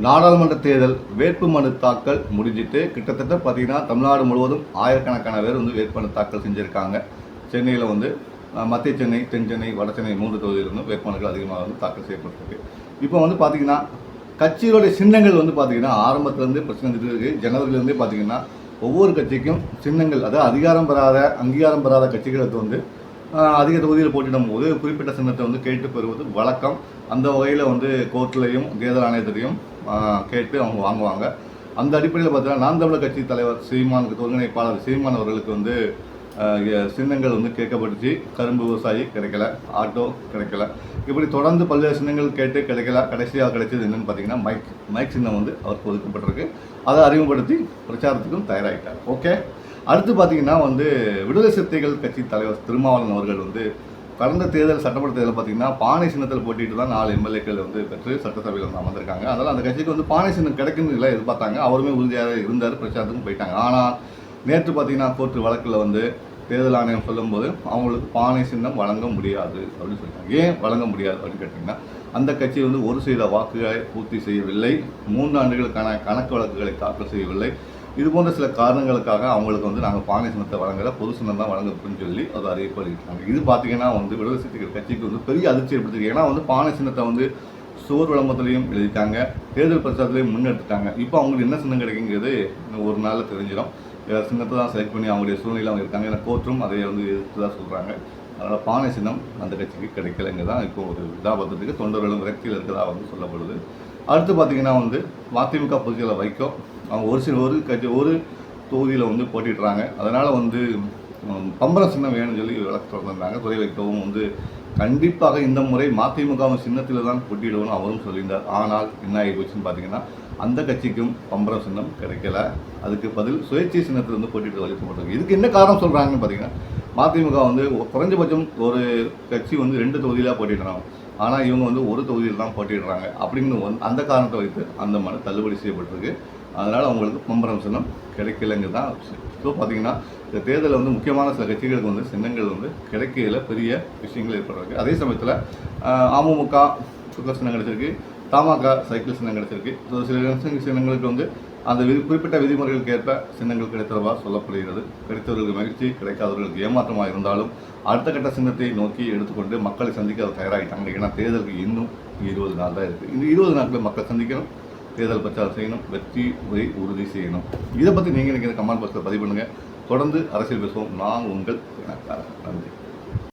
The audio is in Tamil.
நாடாளுமன்ற தேர்தல் வேட்பு மனு தாக்கல் முடிஞ்சிட்டு கிட்டத்தட்ட பார்த்தீங்கன்னா தமிழ்நாடு முழுவதும் ஆயிரக்கணக்கான பேர் வந்து வேட்புமனு தாக்கல் செஞ்சுருக்காங்க. சென்னையில் வந்து மத்திய சென்னை தென் சென்னை வட சென்னை மூன்று தொகுதியிலிருந்து வேட்புமனுக்கள் அதிகமாக வந்து தாக்கல் செய்யப்பட்டிருக்கு. இப்போ வந்து பார்த்தீங்கன்னா கட்சிகளுடைய சின்னங்கள் வந்து பார்த்தீங்கன்னா ஆரம்பத்துலேருந்து பிரச்சனை இருக்குது இருக்கு. ஜனவரிலேருந்தே பார்த்தீங்கன்னா ஒவ்வொரு கட்சிக்கும் சின்னங்கள் அதாவது அதிகாரம் பெறாத அங்கீகாரம் பெறாத கட்சிகளுக்கு வந்து அதிக தொகுதியில் போட்டிடும் போது குறிப்பிட்ட சின்னத்தை வந்து கேட்டு பெறுவது வழக்கம். அந்த வகையில் வந்து கோர்ட்லையும் தேர்தல் ஆணையத்திலையும் கேட்டு அவங்க வாங்குவாங்க. அந்த அடிப்படையில் பார்த்தீங்கன்னா நாம் தமிழர் கட்சி தலைவர் சீமான் ஒருங்கிணைப்பாளர் சீமான் அவர்களுக்கு வந்து சின்னங்கள் வந்து கேட்கப்பட்டுச்சு. கரும்பு விவசாயி கிடைக்கல ஆட்டோ கிடைக்கல. இப்படி தொடர்ந்து பல்வேறு சின்னங்கள் கேட்டு கிடைக்கல கடைசியாக கிடைச்சது என்னென்னு பார்த்தீங்கன்னா மைக் மைக் சின்னம் வந்து அவருக்கு ஒதுக்கப்பட்டிருக்கு. அதை அறிமுகப்படுத்தி பிரச்சாரத்துக்கும் தயாராகிட்டார். ஓகே? அடுத்து பார்த்தீங்கன்னா வந்து விடுதலை சிறுத்தைகள் கட்சி தலைவர் திருமாவளவன் அவர்கள் வந்து கடந்த தேர்தல் சட்டமன்ற தேர்தல் பார்த்தீங்கன்னா பானை சின்னத்தில் போட்டிட்டு தான் நாலு எம்எல்ஏக்கள் வந்து பெற்று சட்டசபையில் வந்து அமர்ந்திருக்காங்க. அதனால் அந்த கட்சிக்கு வந்து பானை சின்னம் கிடைக்குன்னு இல்லை எதிர்பார்த்தாங்க. அவருமே உறுதியாக இருந்தார் பிரச்சாரத்துக்கும் போயிட்டாங்க. ஆனால் நேற்று பார்த்தீங்கன்னா கோர்ட்டு வழக்கில் வந்து தேர்தல் ஆணையம் சொல்லும்போது அவங்களுக்கு பானை சின்னம் வழங்க முடியாது அப்படின்னு சொல்லிட்டாங்க. ஏன் வழங்க முடியாது அப்படின்னு கேட்டிங்கன்னா அந்த கட்சி வந்து ஒரு சில வாக்குகளை பூர்த்தி செய்யவில்லை. மூன்று ஆண்டுகளுக்கான கணக்கு வழக்குகளை தாக்கல் செய்யவில்லை. இது போன்ற சில காரணங்களுக்காக அவங்களுக்கு வந்து நாங்கள் பானை சின்னத்தை வழங்கல பொது சின்னம் தான் வழங்கப்படும் சொல்லி அது அறிவிப்பு அறிவிக்கிறாங்க இது பார்த்தீங்கன்னா வந்து விடுதலை சிறுத்தைகள் கட்சிக்கு வந்து பெரிய அதிர்ச்சி ஏற்படுத்திருக்கு. ஏன்னா வந்து பானை சின்னத்தை வந்து சோர் விளம்பரத்துலையும் எழுதிட்டாங்க தேர்தல் பிரச்சாரத்துலையும் முன்னெடுத்துட்டாங்க. இப்போ அவங்களுக்கு என்ன சின்னம் கிடைக்குங்கிறது ஒரு நாளில் தெரிஞ்சிடும். சின்னத்தை தான் செலக்ட் பண்ணி அவங்களுடைய சூழ்நிலை அவங்க இருக்காங்க. ஏன்னா கோர்ட்டும் அதை வந்து எதிர்த்து தான் சொல்கிறாங்க அதனால் பானை சின்னம் அந்த கட்சிக்கு கிடைக்கலங்க தான் இப்போ ஒரு இதாபத்துக்கு தொண்டர்களும் விரக்தியில் இருக்கிறதா வந்து சொல்லப்படுது. அடுத்து பார்த்தீங்கன்னா வந்து மதிமுக பொதுச்செயலர் வைக்கும் அவங்க ஒரு சில ஒரு கட்சி ஒரு தொகுதியில் வந்து போட்டிடுறாங்க அதனால் வந்து பம்பரம் பம்பர சின்னம் வேணும்னு சொல்லி விளக்கு தொடர்ந்தாங்க துறை வைக்கவும் வந்து கண்டிப்பாக இந்த முறை மதிமுகவும் சின்னத்தில் தான் போட்டியிடுவோம்னு அவரும் சொல்லியிருந்தார். ஆனால் என்ன ஆகி போச்சுன்னு பார்த்தீங்கன்னா அந்த கட்சிக்கும் பம்பரம் சின்னம் கிடைக்கல. அதுக்கு பதில் சுயேட்சை சின்னத்தில் வந்து போட்டியிட்டு வலிக்கப்பட்டிருக்கு இதுக்கு என்ன காரணம் சொல்கிறாங்கன்னு பார்த்தீங்கன்னா மதிமுக வந்து குறைஞ்சபட்சம் ஒரு கட்சி வந்து ரெண்டு தொகுதியிலாக போட்டிடுறாங்க. ஆனால் இவங்க வந்து ஒரு தொகுதியில் தான் போட்டிடுறாங்க. அப்படின்னு வந்து அந்த காரணத்தை வைத்து அந்த மனு தள்ளுபடி செய்யப்பட்டிருக்கு. அதனால் அவங்களுக்கு பம்பரம் சின்னம் கிடைக்கலங்க தான் ஸோ பார்த்தீங்கன்னா இந்த தேர்தலில் வந்து முக்கியமான சில கட்சிகளுக்கு வந்து சின்னங்கள் வந்து கிடைக்கல பெரிய விஷயங்கள் ஏற்படுறது அதே சமயத்தில் அமமுக சுக்க சின்னம் கிடைச்சிருக்கு. தமாக சைக்கிள் சின்னம் கிடைச்சிருக்கு. ஸோ சில சின்னங்களுக்கு வந்து அந்த விதி குறிப்பிட்ட விதிமுறைகளுக்கு ஏற்ப சின்னங்கள் கிடைத்ததாக சொல்லப்படுகிறது. கிடைத்தவர்களுக்கு மகிழ்ச்சி கிடைக்காதவர்களுக்கு ஏமாற்றமாக இருந்தாலும் அடுத்த கட்ட சின்னத்தை நோக்கி எடுத்துக்கொண்டு மக்களை சந்திக்க அவர் தயாராகிட்டாங்க. ஏன்னா தேர்தலுக்கு இன்னும் இருபது நாள் தான் இருக்குது இந்த இருபது நாட்களில் மக்கள் சந்திக்கணும் தேர்தல் பிரச்சாரம் செய்யணும் வெற்றி உரை உறுதி செய்யணும். இதை பற்றி நீங்கள் நினைக்கிற கமெண்ட் பாக்ஸில் பதிவு பண்ணுங்கள் தொடர்ந்து அரசியல் பேசுவோம். நான் உங்கள் எனக்காக நன்றி.